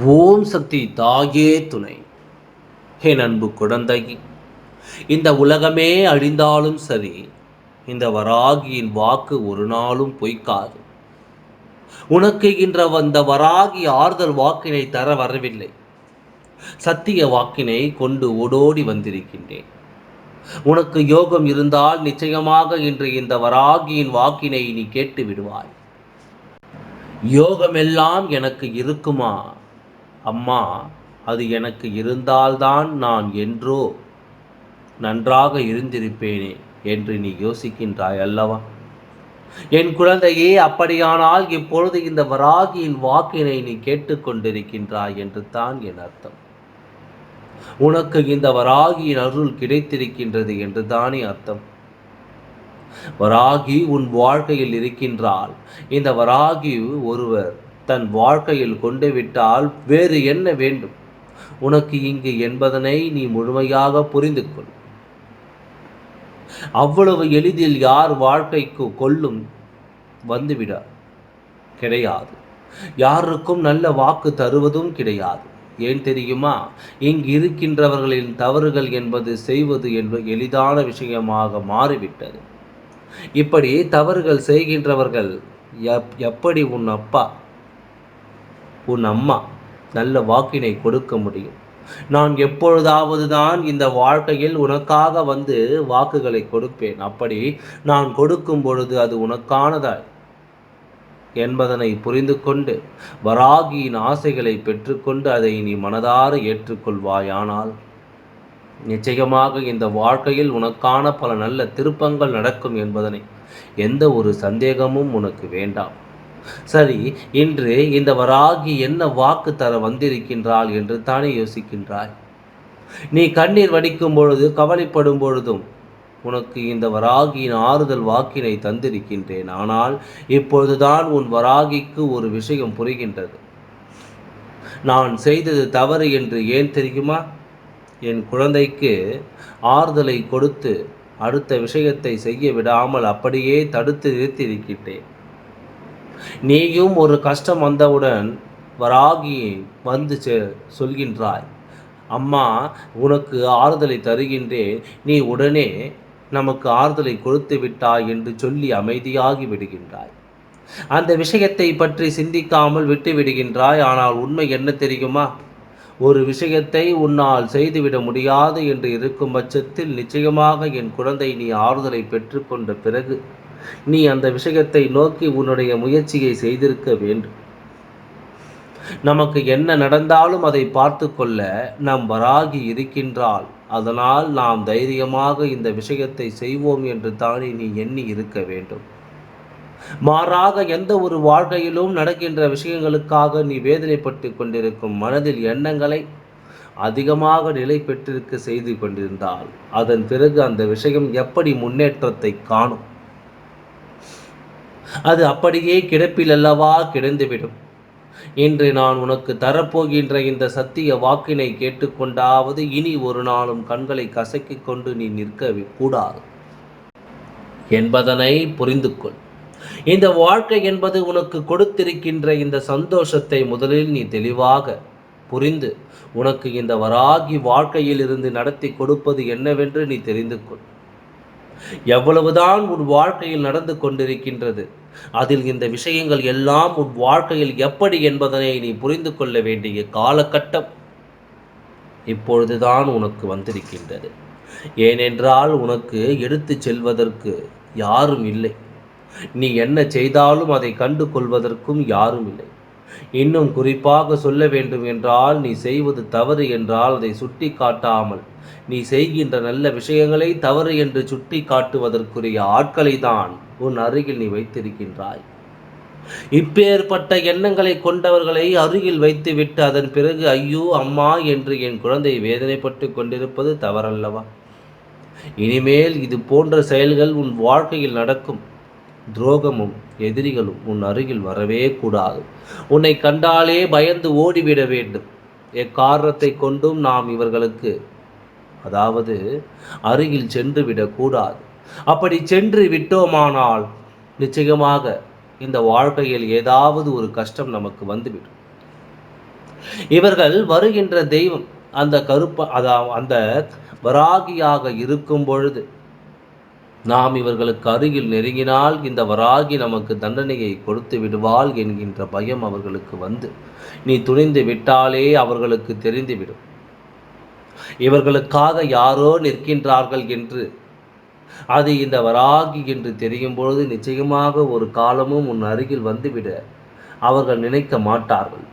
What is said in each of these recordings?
ஓம் சக்தி தாயே துணை. என் அன்பு குழந்தை இந்த உலகமே அழிந்தாலும் சரி இந்த வராகியின் வாக்கு ஒரு நாளும் பொய்க்காது. உனக்கு இன்ற வந்த வராகி ஆறுதல் வாக்கினை தர வரவில்லை. சத்திய வாக்கினை கொண்டு ஓடோடி வந்திருக்கின்றேன். உனக்கு யோகம் இருந்தால் நிச்சயமாக இன்று இந்த வராகியின் வாக்கினை நீ கேட்டு விடுவாய். யோகமெல்லாம் எனக்கு இருக்குமா? அம்மா அது எனக்கு இருந்தால்தான் நான் என்றோ நன்றாக இருந்திருப்பேனே என்று நீ யோசிக்கின்றாய் அல்லவா? என் குழந்தையே அப்படியானால் இப்பொழுது இந்த வராகியின் வாக்கினை நீ கேட்டுக்கொண்டிருக்கின்றாய் என்று தான் என் அர்த்தம். உனக்கு இந்த வராகியின் அருள் கிடைத்திருக்கின்றது என்று தானே அர்த்தம். வராகி உன் வாழ்க்கையில் இருக்கின்றால் இந்த வராகி ஒருவர் தன் வாழ்க்கையில் கொண்டு விட்டால் வேறு என்ன வேண்டும்? உனக்கு இங்கு என்பதனை நீ முழுமையாக புரிந்து கொள் அவ்வளவு எளிதில் யார் வாழ்க்கைக்கு கொள்ளும் வந்துவிட கிடையாது. யாருக்கும் நல்ல வாக்கு தருவதும் கிடையாது. ஏன் தெரியுமா? இங்கு இருக்கின்றவர்களின் தவறுகள் என்பது செய்வது என்பது எளிதான விஷயமாக மாறிவிட்டது. இப்படி தவறுகள் செய்கின்றவர்கள் எப் எப்படி உன் அப்பா? உன் அம்மா நல்ல வாக்கினை கொடுக்க முடியும். நான் எப்பொழுதாவது தான் இந்த வாழ்க்கையில் உனக்காக வந்து வாக்குகளை கொடுப்பேன். அப்படி நான் கொடுக்கும் பொழுது அது உனக்கானதாய் என்பதனை புரிந்து கொண்டு வராகியின் ஆசைகளை பெற்றுக்கொண்டு அதை நீ மனதார ஏற்றுக்கொள்வாயானால் நிச்சயமாக இந்த வாழ்க்கையில் உனக்கான பல நல்ல திருப்பங்கள் நடக்கும் என்பதனை எந்த ஒரு சந்தேகமும் உனக்கு வேண்டாம். சரி இன்று இந்த வராகி என்ன வாக்கு தர வந்திருக்கின்றாள் என்று தானே யோசிக்கின்றாய்? நீ கண்ணீர் வடிக்கும் பொழுது கவலைப்படும் பொழுதும் உனக்கு இந்த வராகியின் ஆறுதல் வாக்கினை தந்திருக்கின்றேன். ஆனால் இப்பொழுதுதான் உன் வராகிக்கு ஒரு விஷயம் புரிகின்றது. நான் செய்தது தவறு என்று ஏன் தெரியுமா? என் குழந்தைக்கு ஆறுதலை கொடுத்து அடுத்த விஷயத்தை செய்ய விடாமல் அப்படியே தடுத்து நிறுத்தியிருக்கின்றேன். நீயும் ஒரு கஷ்டம் வந்தவுடன் வராகி வந்து சொல்கின்றாய். அம்மா உனக்கு ஆறுதலை தருகின்றேன். நீ உடனே நமக்கு ஆறுதலை கொடுத்து விட்டாய் என்று சொல்லி அமைதியாகி விடுகின்றாய். அந்த விஷயத்தை பற்றி சிந்திக்காமல் விட்டு விடுகின்றாய். ஆனால் உண்மை என்ன தெரியுமா? ஒரு விஷயத்தை உன்னால் செய்துவிட முடியாது என்று இருக்கும் பட்சத்தில் நிச்சயமாக என் குழந்தை நீ ஆறுதலை பெற்றுக்கொண்ட பிறகு நீ அந்த விஷயத்தை நோக்கி உன்னுடைய முயற்சியை செய்திருக்க வேண்டும். நமக்கு என்ன நடந்தாலும் அதை பார்த்து கொள்ள நம் வராகி இருக்கின்றால் அதனால் நாம் தைரியமாக இந்த விஷயத்தை செய்வோம் என்று தானே நீ எண்ணி இருக்க வேண்டும். மாறாக எந்த ஒரு வாழ்க்கையிலும் நடக்கின்ற விஷயங்களுக்காக நீ வேதனைப்பட்டு கொண்டிருக்கும் மனதில் எண்ணங்களை அதிகமாக நிலை பெற்றிருக்க செய்து கொண்டிருந்தால் அதன் பிறகு அந்த விஷயம் எப்படி முன்னேற்றத்தை காணும்? அது அப்படியே கிடப்பில் அல்லவா கிடந்துவிடும். இன்று நான் உனக்கு தரப்போகின்ற இந்த சத்திய வாக்கினை கேட்டுக்கொண்டாவது இனி ஒரு நாளும் கண்களை கசக்கிக் கொண்டு நீ நிற்க கூடாது. என்பதனை புரிந்து கொள் இந்த வாழ்க்கை என்பது உனக்கு கொடுத்திருக்கின்ற இந்த சந்தோஷத்தை முதலில் நீ தெளிவாக புரிந்து உனக்கு இந்த வராகி வாழ்க்கையில் இருந்து நடத்தி கொடுப்பது என்னவென்று நீ தெரிந்து கொள் எவ்வளவுதான் உன் வாழ்க்கையில் நடந்து கொண்டிருக்கின்றது அதில் இந்த விஷயங்கள் எல்லாம் உன் வாழ்க்கையில் எப்படி என்பதனை நீ புரிந்து கொள்ள வேண்டிய காலகட்டம் இப்பொழுதுதான் உனக்கு வந்திருக்கின்றது. ஏனென்றால் உனக்கு எடுத்து செல்வதற்கு யாரும் இல்லை. நீ என்ன செய்தாலும் அதை கண்டு கொள்வதற்கும் யாரும் இல்லை. இன்னும் குறிப்பாக சொல்ல வேண்டும் என்றால் நீ செய்வது தவறு என்றால் அதை சுட்டி காட்டாமல் நீ செய்கின்ற நல்ல விஷயங்களை தவறு என்று சுட்டி காட்டுவதற்குரிய ஆட்களை தான் உன் அருகில் நீ வைத்திருக்கின்றாய். இப்பேற்பட்ட எண்ணங்களை கொண்டவர்களை அருகில் வைத்துவிட்டு அதன் பிறகு ஐயோ அம்மா என்று என் குழந்தை வேதனைப்பட்டு கொண்டிருப்பது தவறல்லவா? இனிமேல் இது போன்ற செயல்கள் உன் வாழ்க்கையில் நடக்கும். துரோகமும் எதிரிகளும் உன் அருகில் வரவே கூடாது. உன்னை கண்டாலே பயந்து ஓடிவிட வேண்டும். எக்காரணத்தை கொண்டும் நாம் இவர்களுக்கு அதாவது அருகில் சென்று விடக்கூடாது அப்படி சென்று விட்டோமானால் நிச்சயமாக இந்த வாழ்க்கையில் ஏதாவது ஒரு கஷ்டம் நமக்கு வந்துவிடும். இவர்கள் வருகின்ற தெய்வம் அந்த கருப்ப அதா அந்த வராகியாக இருக்கும் பொழுது நாம் இவர்களுக்கு அருகில் நெருங்கினால் இந்த வராகி நமக்கு தண்டனையை கொடுத்து விடுவாள் என்கின்ற பயம் அவர்களுக்கு வந்து நீ துணிந்து விட்டாலே அவர்களுக்கு தெரிந்துவிடும். இவர்களுக்காக யாரோ நிற்கின்றார்கள் என்று அது இந்த வராகி என்று தெரியும் பொழுது நிச்சயமாக ஒரு காலமும் உன் அருகில் வந்துவிட அவர்கள் நினைக்க மாட்டார்கள்.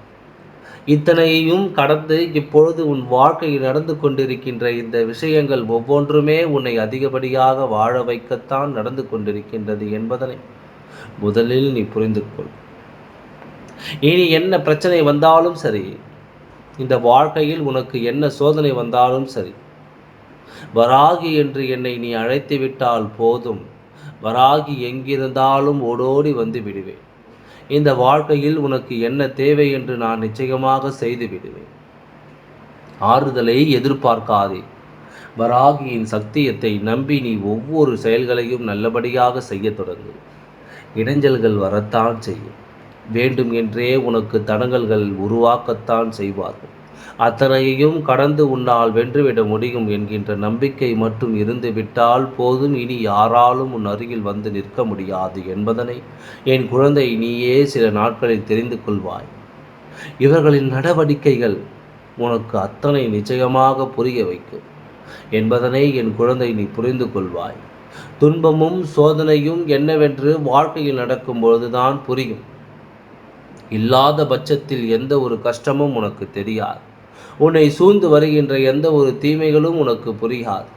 இத்தனையையும் கடந்து இப்பொழுது உன் வாழ்க்கையில் நடந்து கொண்டிருக்கின்ற இந்த விஷயங்கள் ஒவ்வொன்றுமே உன்னை அதிகப்படியாக வாழ வைக்கத்தான் நடந்து கொண்டிருக்கின்றது என்பதனை முதலில் நீ புரிந்து கொள் இனி என்ன பிரச்சனை வந்தாலும் சரி இந்த வாழ்க்கையில் உனக்கு என்ன சோதனை வந்தாலும் சரி வராகி என்று என்னை நீ அழைத்து விட்டால் போதும். வராகி எங்கிருந்தாலும் ஓடோடி வந்து விடுவேன். இந்த வாழ்க்கையில் உனக்கு என்ன தேவை என்று நான் நிச்சயமாக செய்து விடுவேன். ஆறுதலை எதிர்பார்க்காதே. வராகியின் சக்தியத்தை நம்பி நீ ஒவ்வொரு செயல்களையும் நல்லபடியாக செய்ய தொடங்கு. இடைஞ்சல்கள் வரத்தான் செய்யும். வேண்டும் என்றே உனக்கு தடங்கல்கள் உருவாக்கத்தான் செய்வார்கள். அத்தனையையும் கடந்து உன்னால் வென்றுவிட முடியும் என்கின்ற நம்பிக்கை மட்டும் இருந்து விட்டால் போதும். இனி யாராலும் உன் அருகில் வந்து நிற்க முடியாது என்பதனை என் குழந்தை நீயே சில நாட்களில் தெரிந்து கொள்வாய். இவர்களின் நடவடிக்கைகள் உனக்கு அத்தனை நிச்சயமாக புரிய வைக்கும் என்பதனை என் குழந்தை நீ புரிந்து கொள்வாய். துன்பமும் சோதனையும் என்னவென்று வாழ்க்கையில் நடக்கும் பொழுதுதான் புரியும். இல்லாத பட்சத்தில் எந்த ஒரு கஷ்டமும் உனக்கு தெரியாது. உன்னை சூழ்ந்து வருகின்ற எந்த ஒரு தீமைகளும் உனக்கு புரியாது.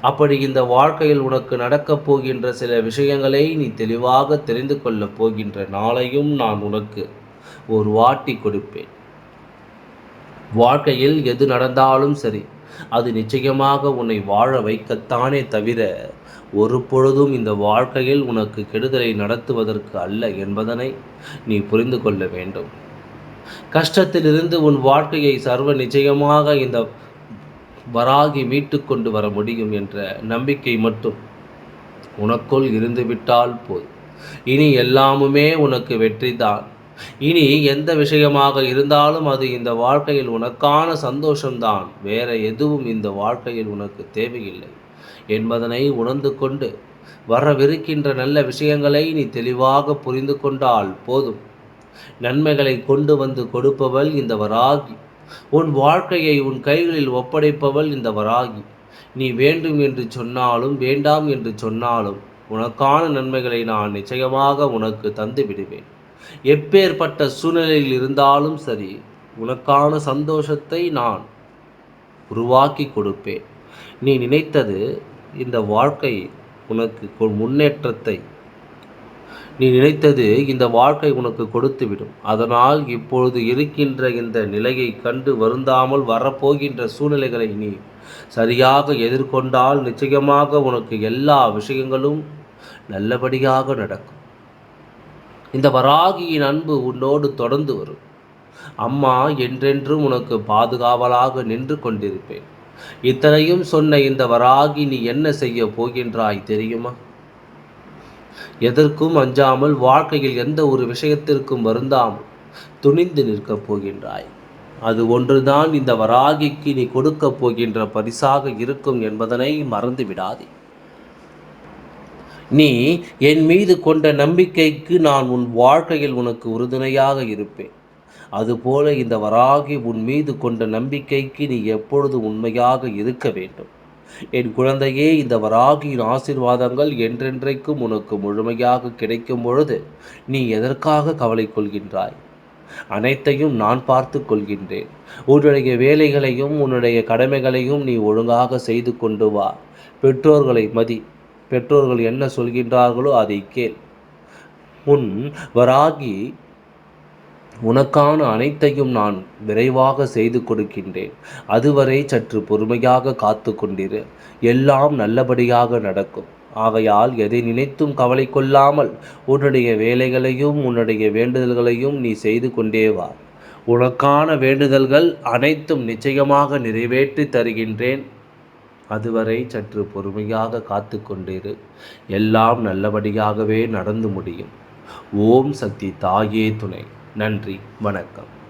அப்படி இந்த வாழ்க்கையில் உனக்கு நடக்கப் போகின்ற சில விஷயங்களை நீ தெளிவாக தெரிந்து கொள்ளப் போகின்ற நாளையும் நான் உனக்கு ஒரு வாட்டி கொடுப்பேன். வாழ்க்கையில் எது நடந்தாலும் சரி அது நிச்சயமாக உன்னை வாழ வைக்கத்தானே தவிர ஒரு பொழுதும் இந்த வாழ்க்கையில் உனக்கு கெடுதலை நடத்துவதற்கு அல்ல என்பதனை நீ புரிந்து கொள்ள வேண்டும். கஷ்டத்திலிருந்து உன் வாழ்க்கையை சர்வ நிச்சயமாக இந்த வராகி மீட்டு கொண்டு வர முடியும் என்ற நம்பிக்கை மட்டும் உனக்குள் இருந்துவிட்டால் போதும். இனி எல்லாமுமே உனக்கு வெற்றிதான். இனி எந்த விஷயமாக இருந்தாலும் அது இந்த வாழ்க்கையில் உனக்கான சந்தோஷம்தான். வேற எதுவும் இந்த வாழ்க்கையில் உனக்கு தேவையில்லை என்பதனை உணர்ந்து கொண்டு வரவிருக்கின்ற நல்ல விஷயங்களை நீ தெளிவாக புரிந்து கொண்டால் போதும். நன்மைகளை கொண்டு வந்து கொடுப்பவள் இந்த வராகி உன் வாழ்க்கையை உன் கைகளில் ஒப்படைப்பவள் இந்த வராகி நீ வேண்டும் என்று சொன்னாலும் வேண்டாம் என்று சொன்னாலும் உனக்கான நன்மைகளை நான் நிச்சயமாக உனக்கு தந்து விடுவேன் எப்பேற்பட்ட சூழ்நிலையில் இருந்தாலும் சரி உனக்கான சந்தோஷத்தை நான் உருவாக்கி கொடுப்பேன். நீ நினைத்தது இந்த வாழ்க்கை உனக்கு முன்னேற்றத்தை நீ நினைத்தது இந்த வாழ்க்கை உனக்கு கொடுத்துவிடும். அதனால் இப்பொழுது இருக்கின்ற இந்த நிலையை கண்டு வருந்தாமல் வரப்போகின்ற சூழ்நிலைகளை நீ சரியாக எதிர்கொண்டால் நிச்சயமாக உனக்கு எல்லா விஷயங்களும் நல்லபடியாக நடக்கும். இந்த வராகியின் அன்பு உன்னோடு தொடர்ந்து வரும். அம்மா என்றென்றும் உனக்கு பாதுகாவலாக நின்று கொண்டிருப்பேன். இத்தனையும் சொன்ன இந்த வராகி நீ என்ன செய்ய போகின்றாய் தெரியுமா? எதற்கும் அஞ்சாமல் வாழ்க்கையில் எந்த ஒரு விஷயத்திற்கும் வருந்தாமல் துணிந்து நிற்கப் போகின்றாய். அது ஒன்றுதான் இந்த வராகிக்கு நீ கொடுக்கப் போகின்ற பரிசாக இருக்கும் என்பதனை மறந்து விடாதே. நீ என் மீது கொண்ட நம்பிக்கைக்கு நான் உன் வாழ்க்கையில் உனக்கு உறுதுணையாக இருப்பேன். அதுபோல இந்த வராகி உன் மீது கொண்ட நம்பிக்கைக்கு நீ எப்பொழுது உண்மையாக இருக்க வேண்டும்? என் குழந்தையே இந்த வராகியின் ஆசிர்வாதங்கள் என்றென்றைக்கும் உனக்கு முழுமையாக கிடைக்கும் பொழுது நீ எதற்காக கவலை கொள்கின்றாய் அனைத்தையும் நான் பார்த்து கொள்கின்றேன். உன்னுடைய வேலைகளையும் உன்னுடைய கடமைகளையும் நீ ஒழுங்காக செய்து கொண்டு வா. பெற்றோர்களை மதி. பெற்றோர்கள் என்ன சொல்கின்றார்களோ அதை கேள். உன் வராகி உனக்கான அனைத்தையும் நான் விரைவாக செய்து கொடுக்கின்றேன். அதுவரை சற்று பொறுமையாக காத்து கொண்டிரு. எல்லாம் நல்லபடியாக நடக்கும். ஆகையால் எதை நினைத்தும் கவலை கொள்ளாமல் உன்னுடைய வேலைகளையும் உன்னுடைய வேண்டுதல்களையும் நீ செய்து கொண்டே வா. உனக்கான வேண்டுதல்கள் அனைத்தும் நிச்சயமாக நிறைவேற்றி தருகின்றேன். அதுவரை சற்று பொறுமையாக காத்து கொண்டிரு. எல்லாம் நல்லபடியாகவே நடந்து முடியும். ஓம் சக்தி தாயே துணை. நன்றி வணக்கம்.